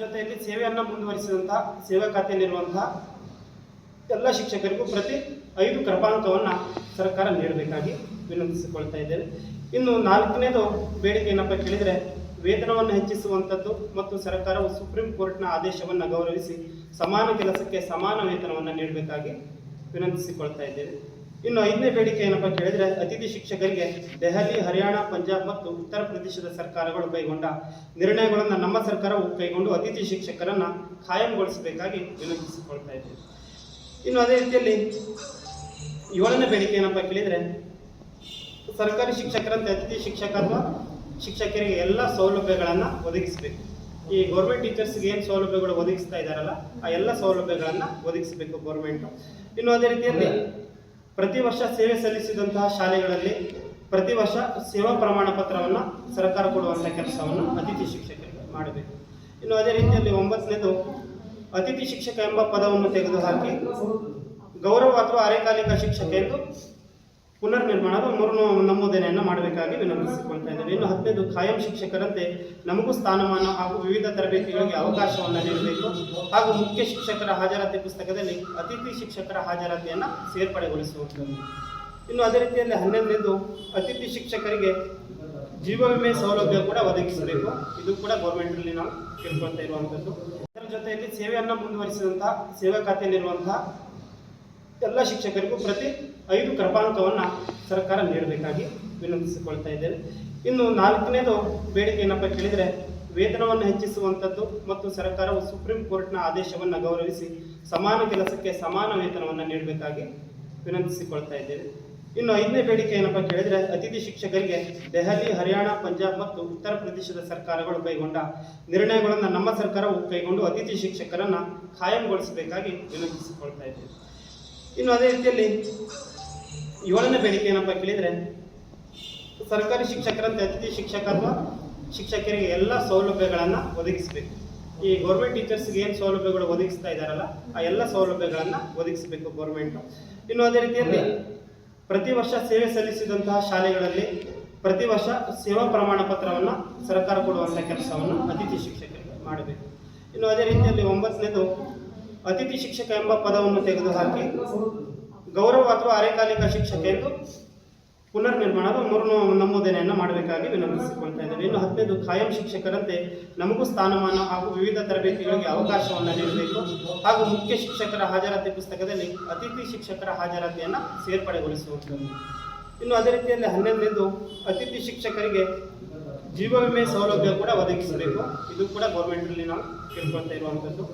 ಜೊತೆಯಲ್ಲಿ ಸೇವೆಯನ್ನು ಮುಂದುವರಿಸಿದಂತಹ ಸೇವಾ ಖಾತೆಯಲ್ಲಿರುವಂತಹ ಎಲ್ಲ ಶಿಕ್ಷಕರಿಗೂ ಪ್ರತಿ ಐದು ಕೃಪಾಂಕವನ್ನು ಸರ್ಕಾರ ನೀಡಬೇಕಾಗಿ ವಿನಂತಿಸಿಕೊಳ್ತಾ ಇದ್ದೇವೆ ಇನ್ನು ನಾಲ್ಕನೇದು ಬೇಡಿಕೆ ಏನಪ್ಪ ಕೇಳಿದರೆ, ವೇತನವನ್ನು ಹೆಚ್ಚಿಸುವಂಥದ್ದು ಮತ್ತು ಸರ್ಕಾರವು ಸುಪ್ರೀಂ ಕೋರ್ಟ್ನ ಆದೇಶವನ್ನು ಗೌರವಿಸಿ ಸಮಾನ ಕೆಲಸಕ್ಕೆ ಸಮಾನ ವೇತನವನ್ನು ನೀಡಬೇಕಾಗಿ ವಿನಂತಿಸಿಕೊಳ್ತಾ ಇದ್ದೇವೆ ಇನ್ನು ಐದನೇ ಬೇಡಿಕೆ ಏನಪ್ಪ ಕೇಳಿದರೆ ಅತಿಥಿ ಶಿಕ್ಷಕರಿಗೆ ದೆಹಲಿ, ಹರಿಯಾಣ, ಪಂಜಾಬ್ ಮತ್ತು ಉತ್ತರ ಪ್ರದೇಶದ ಸರ್ಕಾರಗಳು ಕೈಗೊಂಡ ನಿರ್ಣಯಗಳನ್ನು ನಮ್ಮ ಸರ್ಕಾರವು ಕೈಗೊಂಡು ಅತಿಥಿ ಶಿಕ್ಷಕರನ್ನು ಖಾಯಂಗೊಳಿಸಬೇಕಾಗಿ ವಿನಂತಿಸಿಕೊಳ್ತಾ ಇದ್ದೇವೆ. ಇನ್ನು ಅದೇ ರೀತಿಯಲ್ಲಿ ಏಳನೇ ಬೇಡಿಕೆ ಏನಪ್ಪ ಕೇಳಿದರೆ ಸರ್ಕಾರಿ ಶಿಕ್ಷಕರಂತೆ ಅತಿಥಿ ಶಿಕ್ಷಕ ಅಥವಾ ಶಿಕ್ಷಕರಿಗೆ ಎಲ್ಲ ಸೌಲಭ್ಯಗಳನ್ನು ಒದಗಿಸಬೇಕು. ಈ ಗೌರ್ಮೆಂಟ್ ಟೀಚರ್ಸ್ಗೆ ಏನು ಸೌಲಭ್ಯಗಳು ಒದಗಿಸ್ತಾ ಇದ್ದಾರಲ್ಲ ಆ ಎಲ್ಲ ಸೌಲಭ್ಯಗಳನ್ನು ಒದಗಿಸಬೇಕು ಗೌರ್ಮೆಂಟು ಇನ್ನು ಅದೇ ರೀತಿಯಲ್ಲಿ ಪ್ರತಿ ವರ್ಷ ಸೇವೆ ಸಲ್ಲಿಸಿದಂತಹ ಶಾಲೆಗಳಲ್ಲಿ ಪ್ರತಿ ವರ್ಷ ಸೇವಾ ಪ್ರಮಾಣ ಪತ್ರವನ್ನು ಸರ್ಕಾರ ಕೊಡುವಂಥ ಕೆಲಸವನ್ನು ಅತಿಥಿ ಶಿಕ್ಷಕರಿಗೆ ಮಾಡಬೇಕು. ಇನ್ನು ಅದೇ ರೀತಿಯಲ್ಲಿ ಒಂಬತ್ತನೇದು, ಅತಿಥಿ ಶಿಕ್ಷಕ ಎಂಬ ಪದವನ್ನು ತೆಗೆದುಹಾಕಿ ಗೌರವ ಅಥವಾ ಅರೆಕಾಲಿಕ ಶಿಕ್ಷಕ ಎಂದು ಪುನರ್ನಿರ್ಮಾಣ ಅಥವಾ ಮರು ನಮೂದನೆಯನ್ನು ಮಾಡಬೇಕಾಗಿ ವಿನಂತಿಸಿಕೊಳ್ತಾ ಇದ್ದೇವೆ ಇನ್ನು ಹತ್ತನೇದು ಖಾಯಂ ಶಿಕ್ಷಕರಂತೆ ನಮಗೂ ಸ್ಥಾನಮಾನ ಹಾಗೂ ವಿವಿಧ ತರಬೇತಿಗಳಿಗೆ ಅವಕಾಶವನ್ನು ನೀಡಬೇಕು. ಹಾಗೂ ಮುಖ್ಯ ಶಿಕ್ಷಕರ ಹಾಜರಾತಿ ಪುಸ್ತಕದಲ್ಲಿ ಅತಿಥಿ ಶಿಕ್ಷಕರ ಹಾಜರಾತಿಯನ್ನು ಸೇರ್ಪಡೆಗೊಳಿಸುವಂಥದ್ದು ಇನ್ನು ಅದೇ ರೀತಿಯಲ್ಲಿ ಹನ್ನೊಂದನೇದು ಅತಿಥಿ ಶಿಕ್ಷಕರಿಗೆ ಜೀವ ವಿಮೆ ಸೌಲಭ್ಯ ಕೂಡ ಒದಗಿಸಬೇಕು. ಇದು ಕೂಡ ಗೌರ್ಮೆಂಟಲ್ಲಿ ನಾವು ಕೇಳ್ಕೊಳ್ತಾ ಇರುವಂಥದ್ದು ಇದರ ಜೊತೆಯಲ್ಲಿ ಸೇವೆಯನ್ನು ಮುಂದುವರಿಸಿದಂಥ ಸೇವಾ ಖಾತೆಯಲ್ಲಿರುವಂತಹ ಎಲ್ಲ ಶಿಕ್ಷಕರಿಗೂ ಪ್ರತಿ ಐದು ಕೃಪಾಂಕವನ್ನು ಸರ್ಕಾರ ನೀಡಬೇಕಾಗಿ ವಿನಂತಿಸಿಕೊಳ್ತಾ ಇದ್ದೇವೆ ಇನ್ನು ನಾಲ್ಕನೇದು ಬೇಡಿಕೆ ಏನಪ್ಪ ಕೇಳಿದರೆ, ವೇತನವನ್ನು ಹೆಚ್ಚಿಸುವಂಥದ್ದು ಮತ್ತು ಸರ್ಕಾರವು ಸುಪ್ರೀಂ ಕೋರ್ಟ್ನ ಆದೇಶವನ್ನು ಗೌರವಿಸಿ ಸಮಾನ ಕೆಲಸಕ್ಕೆ ಸಮಾನ ವೇತನವನ್ನು ನೀಡಬೇಕಾಗಿ ವಿನಂತಿಸಿಕೊಳ್ತಾ ಇದ್ದೇವೆ ಇನ್ನು ಐದನೇ ಬೇಡಿಕೆ ಏನಪ್ಪ ಕೇಳಿದರೆ, ಅತಿಥಿ ಶಿಕ್ಷಕರಿಗೆ ದೆಹಲಿ, ಹರಿಯಾಣ, ಪಂಜಾಬ್ ಮತ್ತು ಉತ್ತರ ಪ್ರದೇಶದ ಸರ್ಕಾರಗಳು ಕೈಗೊಂಡ ನಿರ್ಣಯಗಳನ್ನು ನಮ್ಮ ಸರ್ಕಾರವು ಕೈಗೊಂಡು ಅತಿಥಿ ಶಿಕ್ಷಕರನ್ನು ಖಾಯಂಗೊಳಿಸಬೇಕಾಗಿ ವಿನಂತಿಸಿಕೊಳ್ತಾ ಇದ್ದೇವೆ ಇನ್ನು ಅದೇ ರೀತಿಯಲ್ಲಿ ಏಳನೇ ಬೇಡಿಕೆ ಏನಪ್ಪ ಕೇಳಿದರೆ, ಸರ್ಕಾರಿ ಶಿಕ್ಷಕರಂತೆ ಅತಿಥಿ ಶಿಕ್ಷಕ ಅಥವಾ ಶಿಕ್ಷಕರಿಗೆ ಎಲ್ಲ ಸೌಲಭ್ಯಗಳನ್ನು ಒದಗಿಸಬೇಕು. ಈ ಗೌರ್ಮೆಂಟ್ ಟೀಚರ್ಸ್ಗೆ ಏನು ಸೌಲಭ್ಯಗಳು ಒದಗಿಸ್ತಾ ಇದ್ದಾರಲ್ಲ, ಆ ಎಲ್ಲ ಸೌಲಭ್ಯಗಳನ್ನು ಒದಗಿಸಬೇಕು ಗೌರ್ಮೆಂಟು ಇನ್ನು ಅದೇ ರೀತಿಯಲ್ಲಿ ಪ್ರತಿ ವರ್ಷ ಸೇವೆ ಸಲ್ಲಿಸಿದಂತಹ ಶಾಲೆಗಳಲ್ಲಿ ಪ್ರತಿ ವರ್ಷ ಸೇವಾ ಪ್ರಮಾಣ ಪತ್ರವನ್ನು ಸರ್ಕಾರ ಕೊಡುವಂಥ ಕೆಲಸವನ್ನು ಅತಿಥಿ ಶಿಕ್ಷಕರಿಗೆ ಮಾಡಬೇಕು. ಇನ್ನು ಅದೇ ರೀತಿಯಲ್ಲಿ ಒಂಬತ್ತನೇದು ಅತಿಥಿ ಶಿಕ್ಷಕ ಎಂಬ ಪದವನ್ನು ತೆಗೆದುಹಾಕಿ ಗೌರವ ಅಥವಾ ಅರೆಕಾಲಿಕ ಶಿಕ್ಷಕ ಎಂದು ಪುನರ್ ನಿರ್ಮಾಣದ ನಮೂದನೆಯನ್ನು ಮಾಡಬೇಕಾಗಿ ವಿನಂತಿಸಿಕೊಳ್ತಾ ಇದ್ದೇವೆ ಇನ್ನು ಹತ್ತನೇದು ಖಾಯಂ ಶಿಕ್ಷಕರಂತೆ ನಮಗೂ ಸ್ಥಾನಮಾನ ಹಾಗೂ ವಿವಿಧ ತರಬೇತಿಗಳಿಗೆ ಅವಕಾಶವನ್ನು ನೀಡಬೇಕು. ಹಾಗೂ ಮುಖ್ಯ ಶಿಕ್ಷಕರ ಹಾಜರಾತಿ ಪುಸ್ತಕದಲ್ಲಿ ಅತಿಥಿ ಶಿಕ್ಷಕರ ಹಾಜರಾತಿಯನ್ನು ಸೇರ್ಪಡೆಗೊಳಿಸುವಂಥದ್ದು ಇನ್ನು ಅದೇ ರೀತಿಯಲ್ಲಿ ಹನ್ನೊಂದನೇದು ಅತಿಥಿ ಶಿಕ್ಷಕರಿಗೆ ಜೀವ ವಿಮೆ ಸೌಲಭ್ಯ ಕೂಡ ಒದಗಿಸಬೇಕು. ಇದು ಕೂಡ ಗೌರ್ಮೆಂಟಲ್ಲಿ ನಾವು ಕೇಳ್ಕೊಳ್ತಾ ಇರುವಂಥದ್ದು